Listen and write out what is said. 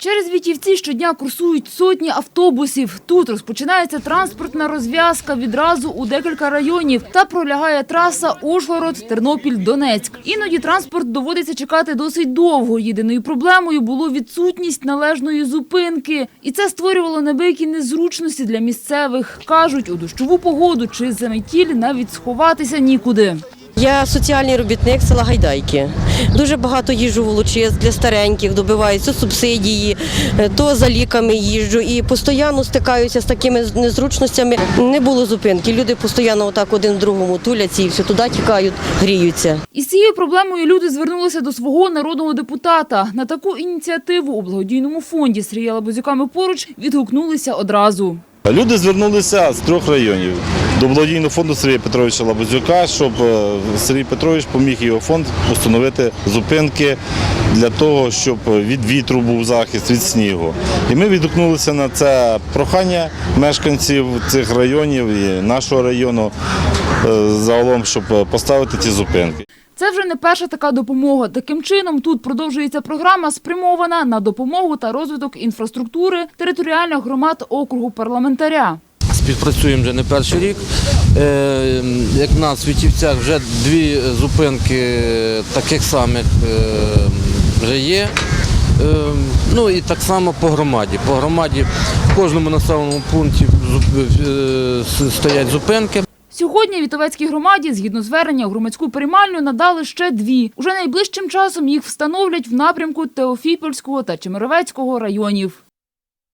Через Вітівці щодня курсують сотні автобусів. Тут розпочинається транспортна розв'язка відразу у декілька районів та пролягає траса Ужгород, Тернопіль, Донецьк. Іноді транспорт доводиться чекати досить довго. Єдиною проблемою було відсутність належної зупинки. І це створювало небикі незручності для місцевих. Кажуть, у дощову погоду чи заметіль навіть сховатися нікуди. Я соціальний робітник села Гайдайки. Дуже багато їжджу в для стареньких, добиваюся субсидії, е, то за ліками їжджу і постійно стикаюся з такими незручностями. Не було зупинки. Люди постійно отак один в другому туляться і все туди тікають, гріються. Із цією проблемою люди звернулися до свого народного депутата. На таку ініціативу у благодійному фонді Сергія Лабузюками поруч відгукнулися одразу. Люди звернулися з трьох районів до благодійного фонду Сергія Петровича Лабазюка, щоб е, Сергій Петрович поміг його фонд установити зупинки для того, щоб від вітру був захист, від снігу. І ми відгукнулися на це прохання мешканців цих районів і нашого району е, загалом, щоб поставити ці зупинки. Це вже не перша така допомога. Таким чином, тут продовжується програма, спрямована на допомогу та розвиток інфраструктури територіальних громад округу парламентаря. Співпрацюємо вже не перший рік. Е, Як в нас в Вітівцях вже дві зупинки таких самих е, вже є. Е, Ну і так само по громаді. По громаді в кожному населеному пункті е, стоять зупинки. Сьогодні Вітовецькій громаді, згідно звернення, у громадську приймальню надали ще дві. Уже найближчим часом їх встановлять в напрямку Теофіпольського та Чемеровецького районів.